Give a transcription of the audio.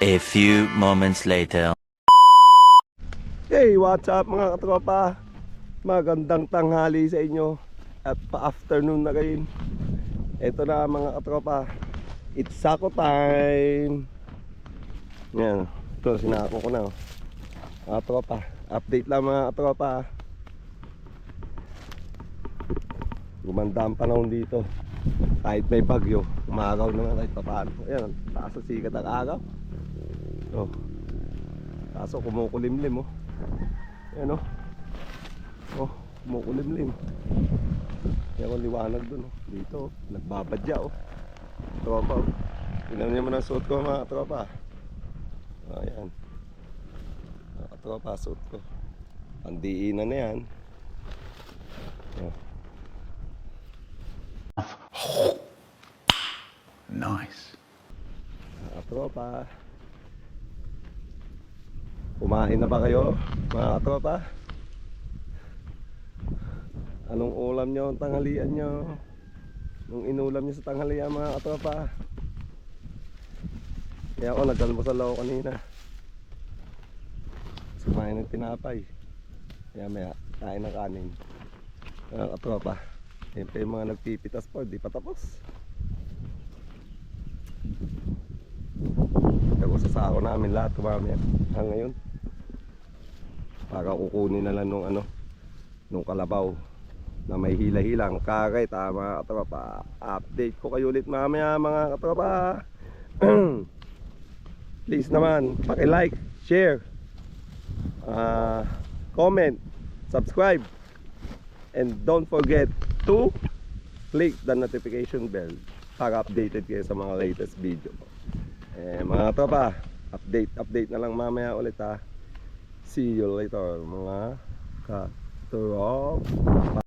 A few moments later. Hey, what's up mga katropa? Magandang tanghali sa inyo at pa-afternoon na kayo. Ito na mga katropa. It's sako time. Yan. Ito, sinako ko na. oh. Mga katropa. Update lang mga katropa. Gumanda ang panahon dito. Kahit may bagyo, umagaw naman kahit pa paano. Ayan, taas sa sikat ang agaw. Oh. Kaso kumukulimlim oh. Ayan oh. Oh, kumukulimlim. Kaya ko liwanag dun oh. Dito oh. Nagbabadya oh. Tropa oh. Tingnan niyo mo ang suot ko mga tropa. Ayan. Mga tropa, suot ko. Pandiinan na yan. Oh. Nice. Mga tropa. Kumain na ba kayo, mga tropa? Anong ulam nyo, ang tanghalian nyo? Anong inulam nyo sa tanghalian, mga tropa? Kaya ako, nagkalmusal ako kanina. Sumain ng tinapay. Kaya maya, kain ng kanin. Mga tropa. Siyempre yung mga nagpipitas po, di pa tapos. Pero sa sako namin lahat kumamaya hanggang ngayon. Para kukunin na lang nung ano, nung kalabaw na may hila-hilang kakay tama katropa. Update ko kayo ulit mamaya mga katropa. Please naman, paki-like, share, ah, comment, subscribe, and don't forget to click the notification bell para updated kayo sa mga latest video. Eh, mga tropa, update, update na lang mamaya ulit ha. See you later, mga ka-tropa.